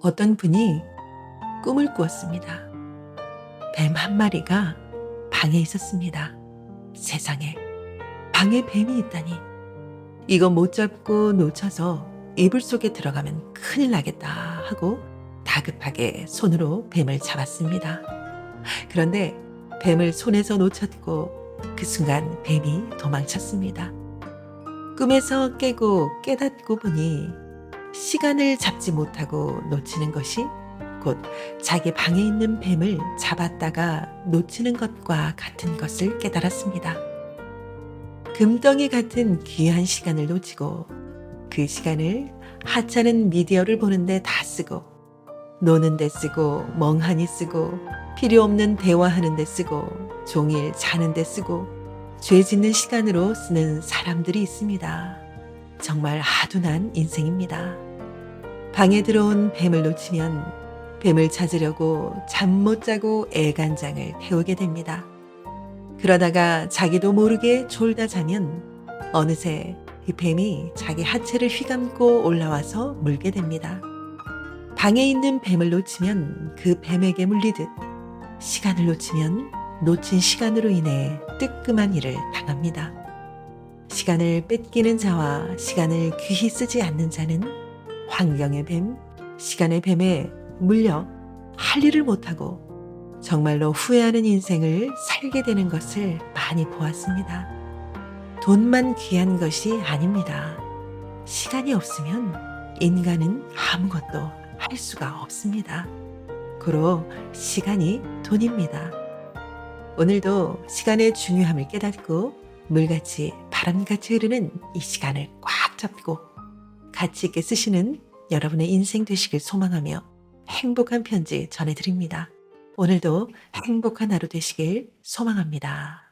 어떤 분이 꿈을 꾸었습니다. 뱀 한 마리가 방에 있었습니다. 세상에, 방에 뱀이 있다니. 이거 못 잡고 놓쳐서 이불 속에 들어가면 큰일 나겠다 하고 다급하게 손으로 뱀을 잡았습니다. 그런데 뱀을 손에서 놓쳤고 그 순간 뱀이 도망쳤습니다. 꿈에서 깨고 깨닫고 보니 시간을 잡지 못하고 놓치는 것이 곧 자기 방에 있는 뱀을 잡았다가 놓치는 것과 같은 것을 깨달았습니다. 금덩이 같은 귀한 시간을 놓치고 그 시간을 하찮은 미디어를 보는데 다 쓰고 노는 데 쓰고 멍하니 쓰고 필요 없는 대화하는 데 쓰고 종일 자는 데 쓰고 죄 짓는 시간으로 쓰는 사람들이 있습니다. 정말 하둔한 인생입니다. 방에 들어온 뱀을 놓치면 뱀을 찾으려고 잠 못 자고 애간장을 태우게 됩니다. 그러다가 자기도 모르게 졸다 자면 어느새 그 뱀이 자기 하체를 휘감고 올라와서 물게 됩니다. 방에 있는 뱀을 놓치면 그 뱀에게 물리듯 시간을 놓치면 놓친 시간으로 인해 뜨끔한 일을 당합니다. 시간을 뺏기는 자와 시간을 귀히 쓰지 않는 자는 환경의 뱀, 시간의 뱀에 물려 할 일을 못하고 정말로 후회하는 인생을 살게 되는 것을 많이 보았습니다. 돈만 귀한 것이 아닙니다. 시간이 없으면 인간은 아무것도 할 수가 없습니다. 고로 시간이 돈입니다. 오늘도 시간의 중요함을 깨닫고 물같이 바람같이 흐르는 이 시간을 꽉 잡고 가치 있게 쓰시는 여러분의 인생 되시길 소망하며 행복한 편지 전해드립니다. 오늘도 행복한 하루 되시길 소망합니다.